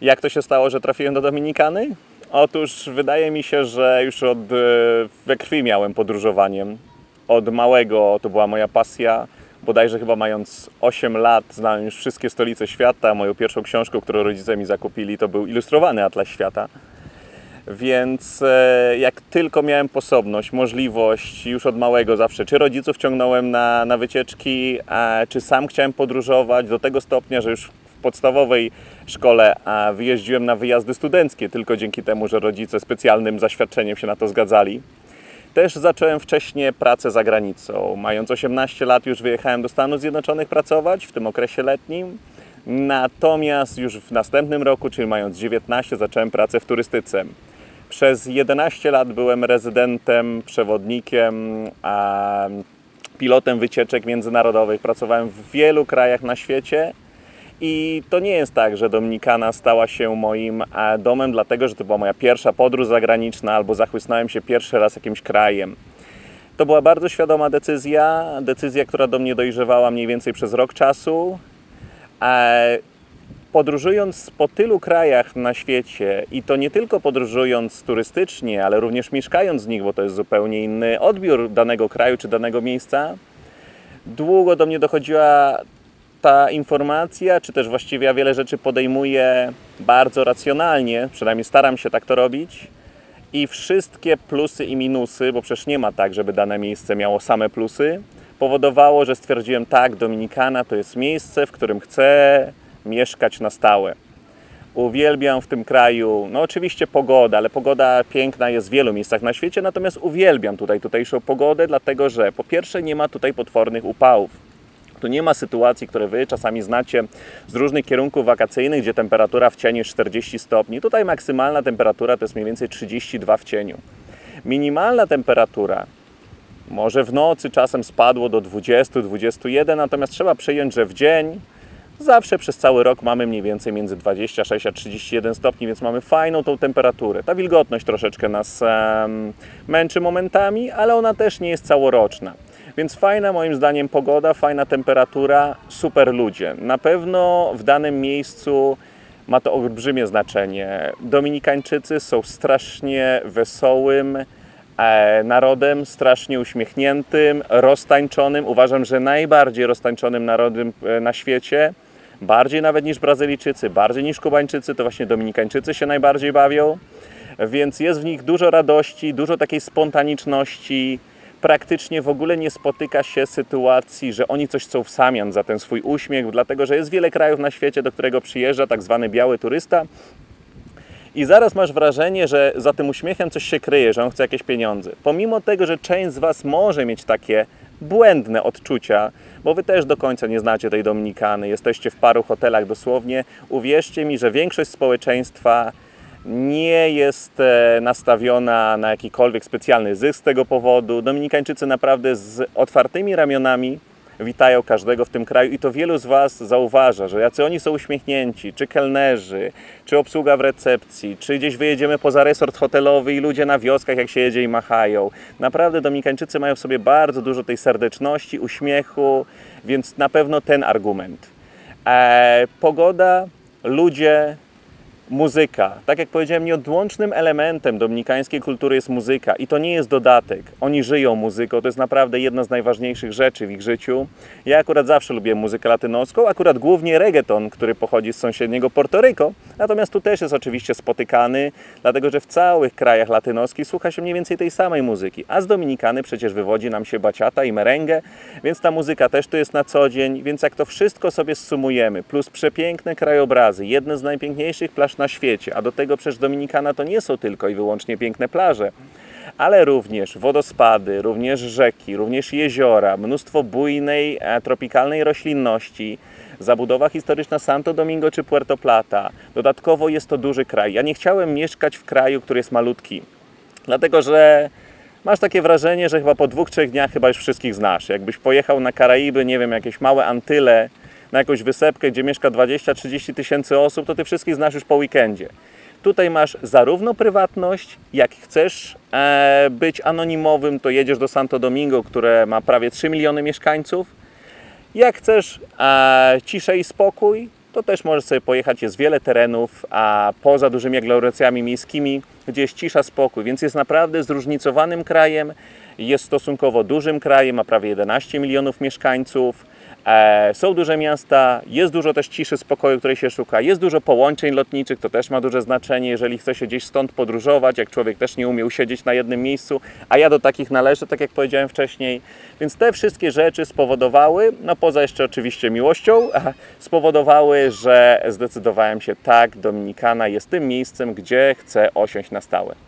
Jak to się stało, że trafiłem do Dominikany? Otóż wydaje mi się, że już od, e, we krwi miałem podróżowaniem. Od małego to była moja pasja. Bodajże chyba mając 8 lat znałem już wszystkie stolice świata. Moją pierwszą książką, którą rodzice mi zakupili, to był ilustrowany Atlas Świata. Więc e, jak tylko miałem sposobność, możliwość, już od małego zawsze, czy rodziców ciągnąłem na, na wycieczki, czy sam chciałem podróżować do tego stopnia, że już w podstawowej szkole a, wyjeździłem na wyjazdy studenckie, tylko dzięki temu, że rodzice specjalnym zaświadczeniem się na to zgadzali. Też zacząłem wcześniej pracę za granicą. Mając 18 lat już wyjechałem do Stanów Zjednoczonych pracować w tym okresie letnim. Natomiast już w następnym roku, czyli mając 19, zacząłem pracę w turystyce. Przez 11 lat byłem rezydentem, przewodnikiem, pilotem wycieczek międzynarodowych. Pracowałem w wielu krajach na świecie. I to nie jest tak, że Dominikana stała się moim e, domem, dlatego że to była moja pierwsza podróż zagraniczna albo zachłysnąłem się pierwszy raz jakimś krajem. To była bardzo świadoma decyzja, decyzja, która do mnie dojrzewała mniej więcej przez rok czasu. E, Podróżując po tylu krajach na świecie i to nie tylko podróżując turystycznie, ale również mieszkając w nich, bo to jest zupełnie inny odbiór danego kraju czy danego miejsca, długo do mnie dochodziła ta informacja, czy też właściwie ja wiele rzeczy podejmuję bardzo racjonalnie, przynajmniej staram się tak to robić. I wszystkie plusy i minusy, bo przecież nie ma tak, żeby dane miejsce miało same plusy, powodowało, że stwierdziłem tak, Dominikana to jest miejsce, w którym chcę mieszkać na stałe. Uwielbiam w tym kraju, no oczywiście pogoda, ale pogoda piękna jest w wielu miejscach na świecie, natomiast uwielbiam tutaj tutejszą pogodę, dlatego że po pierwsze nie ma tutaj potwornych upałów. Tu nie ma sytuacji, które Wy czasami znacie z różnych kierunków wakacyjnych, gdzie temperatura w cieniu jest 40 stopni. Tutaj maksymalna temperatura to jest mniej więcej 32 w cieniu. Minimalna temperatura może w nocy czasem spadło do 20-21, natomiast trzeba przyjąć, że w dzień zawsze przez cały rok mamy mniej więcej między 26 a 31 stopni, więc mamy fajną tą temperaturę. Ta wilgotność troszeczkę nas męczy momentami, ale ona też nie jest całoroczna. Więc fajna moim zdaniem pogoda, fajna temperatura, super ludzie. Na pewno w danym miejscu ma to olbrzymie znaczenie. Dominikańczycy są strasznie wesołym e, narodem, strasznie uśmiechniętym, roztańczonym. Uważam, że najbardziej roztańczonym narodem e, na świecie. Bardziej nawet niż Brazylijczycy, bardziej niż Kubańczycy, to właśnie Dominikańczycy się najbardziej bawią. Więc jest w nich dużo radości, dużo takiej spontaniczności. Praktycznie w ogóle nie spotyka się sytuacji, że oni coś chcą w zamian za ten swój uśmiech, dlatego że jest wiele krajów na świecie, do którego przyjeżdża tak zwany biały turysta, i zaraz masz wrażenie, że za tym uśmiechem coś się kryje, że on chce jakieś pieniądze. Pomimo tego, że część z Was może mieć takie błędne odczucia, bo Wy też do końca nie znacie tej Dominikany, jesteście w paru hotelach dosłownie, uwierzcie mi, że większość społeczeństwa nie jest e, nastawiona na jakikolwiek specjalny zysk z tego powodu. Dominikańczycy naprawdę z otwartymi ramionami witają każdego w tym kraju i to wielu z Was zauważa, że jacy oni są uśmiechnięci, czy kelnerzy, czy obsługa w recepcji, czy gdzieś wyjedziemy poza resort hotelowy i ludzie na wioskach jak się jedzie i machają. Naprawdę Dominikańczycy mają w sobie bardzo dużo tej serdeczności, uśmiechu, więc na pewno ten argument. E, pogoda, ludzie, muzyka. Tak jak powiedziałem, nieodłącznym elementem dominikańskiej kultury jest muzyka i to nie jest dodatek. Oni żyją muzyką, to jest naprawdę jedna z najważniejszych rzeczy w ich życiu. Ja akurat zawsze lubię muzykę latynoską, akurat głównie reggaeton, który pochodzi z sąsiedniego Portoryko, natomiast tu też jest oczywiście spotykany, dlatego że w całych krajach latynoskich słucha się mniej więcej tej samej muzyki, a z Dominikany przecież wywodzi nam się baciata i merengue, więc ta muzyka też tu jest na co dzień, więc jak to wszystko sobie zsumujemy, plus przepiękne krajobrazy, jedne z najpiękniejszych plaż na świecie, a do tego przecież Dominikana to nie są tylko i wyłącznie piękne plaże, ale również wodospady, również rzeki, również jeziora, mnóstwo bujnej, e, tropikalnej roślinności, zabudowa historyczna Santo Domingo czy Puerto Plata. Dodatkowo jest to duży kraj. Ja nie chciałem mieszkać w kraju, który jest malutki, dlatego że masz takie wrażenie, że chyba po dwóch, trzech dniach chyba już wszystkich znasz. Jakbyś pojechał na Karaiby, nie wiem, jakieś małe Antyle, na jakąś wysepkę, gdzie mieszka 20-30 tysięcy osób, to ty wszystkich znasz już po weekendzie. Tutaj masz zarówno prywatność, jak chcesz e, być anonimowym, to jedziesz do Santo Domingo, które ma prawie 3 miliony mieszkańców. Jak chcesz e, ciszę i spokój, to też możesz sobie pojechać. Jest wiele terenów, a poza dużymi aglomeracjami miejskimi, gdzie jest cisza, spokój, więc jest naprawdę zróżnicowanym krajem. Jest stosunkowo dużym krajem, ma prawie 11 milionów mieszkańców. E, Są duże miasta, jest dużo też ciszy, spokoju, której się szuka. Jest dużo połączeń lotniczych, to też ma duże znaczenie, jeżeli chce się gdzieś stąd podróżować, jak człowiek też nie umie usiedzieć na jednym miejscu, a ja do takich należę, tak jak powiedziałem wcześniej. Więc te wszystkie rzeczy spowodowały, no poza jeszcze oczywiście miłością, spowodowały, że zdecydowałem się tak, Dominikana jest tym miejscem, gdzie chcę osiąść na stałe.